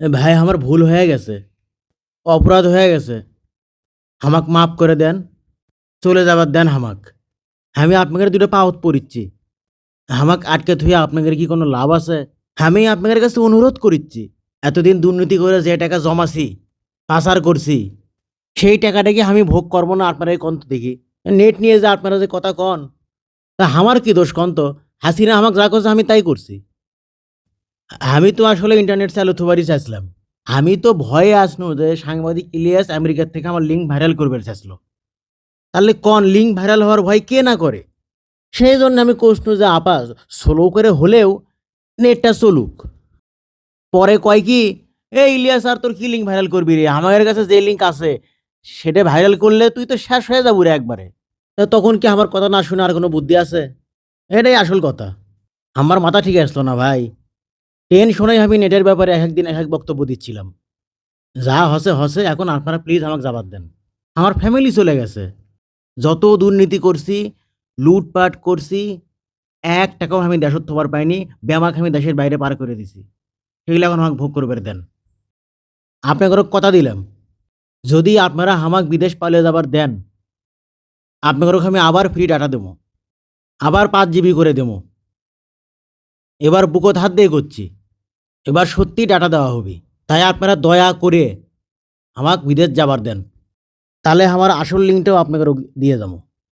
ভাই, আমার ভুল হয়ে গেছে। অপরাধ হয়ে গেছে। হামাক মাফ করে দেন, চলে যাবার দেন হামাক আমি আপনাদের দুটো পাওত পড়িচ্ছি হামাক আটকে থুয়ে আপনাদের কি কোনো লাভ আছে? আমি আপনাদের কাছে অনুরোধ করিচ্ছি, এতদিন দুর্নীতি করে যে টাকা জমাছি, পাচার করছি, সেই টাকাটাকে আমি ভোগ করব না আপনারা কন্ত দেখি? নেট নিয়ে যে আপনারা যে কথা কন, তা আমার কি দোষ কন্ত হাসিনা আমাকে যা করছে আমি তাই করছি। আমি তো আসলে ইন্টারনেট চালু থুবারই চাইছিলাম। আমি তো ভয়ে আসনু যে সাংবাদিক ইলিয়াস আমেরিকার থেকে আমার লিঙ্ক ভাইরাল করবে চাইছিল। তাহলে কোন লিঙ্ক ভাইরাল হওয়ার ভয় কে না করে? সেই জন্য আমি কোশনু যে আপা স্লো করে হলেও নেটটা চলুক। পরে কয় কি, এ ইলিয়াস, আর তোর কি লিঙ্ক ভাইরাল করবি রে? আমার কাছে যে লিঙ্ক আছে, সেটা ভাইরাল করলে তুই তো শেষ হয়ে যাব রে একবারে। তখন কি আমার কথা না শুনে আর কোনো বুদ্ধি আছে? এটাই আসল কথা। আমার মাথা ঠিক আসলো না ভাই। টেনশনে আমি নেটের ব্যাপারে এক একদিন এক এক বক্তব্য দিচ্ছিলাম। যা হসে হসে, এখন আপনারা প্লিজ আমাকে জবাব দেন। আমার ফ্যামিলি চলে গেছে। যত দুর্নীতি করছি, লুটপাট করছি, এক টাকাও আমি দেশত থবার পাইনি ব্যামাক আমি দেশের বাইরে পার করে দিছি। সেগুলো এখন আমাকে ভোগ করবে দেন। আপনাকে কথা দিলাম। যদি আপনারা আমাকে বিদেশ পালিয়ে যাবার দেন, আপনাকে আমি আবার ফ্রি ডাটা দেবো। আবার পাঁচ জিবি করে দেবো। এবার বুকত হাত দিয়ে করছি। এবার সত্যি ডাটা দেওয়া হবে। তাই আপনারা দয়া করে আমাকে বিদেশ যাবার দেন। তাহলে আমার আসল লিঙ্কটাও আপনাকে দিয়ে যাব